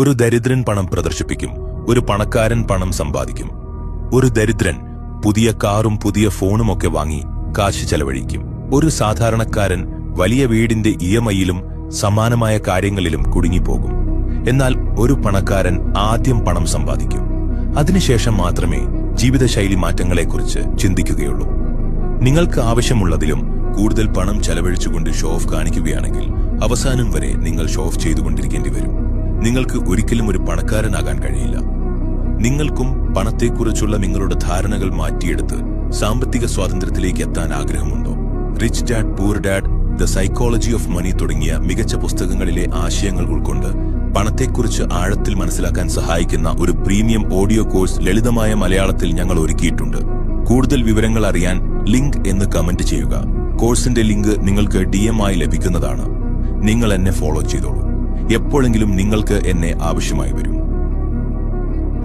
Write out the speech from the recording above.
ഒരു ദരിദ്രൻ പണം പ്രദർശിപ്പിക്കും ഒരു പണക്കാരൻ പണം സമ്പാദിക്കും. ഒരു ദരിദ്രൻ പുതിയ കാറും പുതിയ ഫോണും ഒക്കെ വാങ്ങി കാശ് ചെലവഴിക്കും. ഒരു സാധാരണക്കാരൻ വലിയ വീടിന്റെ ഇയമയിലും സമാനമായ കാര്യങ്ങളിലും കുടുങ്ങിപ്പോകും. എന്നാൽ ഒരു പണക്കാരൻ ആദ്യം പണം സമ്പാദിക്കും. അതിനുശേഷം മാത്രമേ ജീവിതശൈലി മാറ്റങ്ങളെക്കുറിച്ച് ചിന്തിക്കുകയുള്ളൂ. നിങ്ങൾക്ക് ആവശ്യമുള്ളതിലും കൂടുതൽ പണം ചെലവഴിച്ചുകൊണ്ട് ഷോ ഓഫ് കാണിക്കുകയാണെങ്കിൽ അവസാനം വരെ നിങ്ങൾ ഷോ ഓഫ് ചെയ്തുകൊണ്ടിരിക്കേണ്ടി വരും. നിങ്ങൾക്ക് ഒരിക്കലും ഒരു പണക്കാരനാകാൻ കഴിയില്ല. നിങ്ങൾക്കും പണത്തെക്കുറിച്ചുള്ള നിങ്ങളുടെ ധാരണകൾ മാറ്റിയെടുത്ത് സാമ്പത്തിക സ്വാതന്ത്ര്യത്തിലേക്ക് എത്താൻ ആഗ്രഹമുണ്ടോ? Rich dad poor dad the psychology of money തുടങ്ങിയ മികച്ച പുസ്തകങ്ങളിലെ ആശയങ്ങൾ ഉൾക്കൊണ്ട് പണത്തെക്കുറിച്ച് ആഴത്തിൽ മനസ്സിലാക്കാൻ സഹായിക്കുന്ന ഒരു പ്രീമിയം ഓഡിയോ കോഴ്സ് ലളിതമായ മലയാളത്തിൽ ഞങ്ങൾ ഒരുക്കിയിട്ടുണ്ട്. കൂടുതൽ വിവരങ്ങൾ അറിയാൻ ലിങ്ക് എന്ന് കമന്റ് ചെയ്യുക. കോഴ്സിന്റെ ലിങ്ക് നിങ്ങൾക്ക് ഡി ആയി ലഭിക്കുന്നതാണ്. നിങ്ങൾ എന്നെ ഫോളോ ചെയ്തോളൂ. എപ്പോഴെങ്കിലും നിങ്ങൾക്ക് എന്നെ ആവശ്യമായി വരും.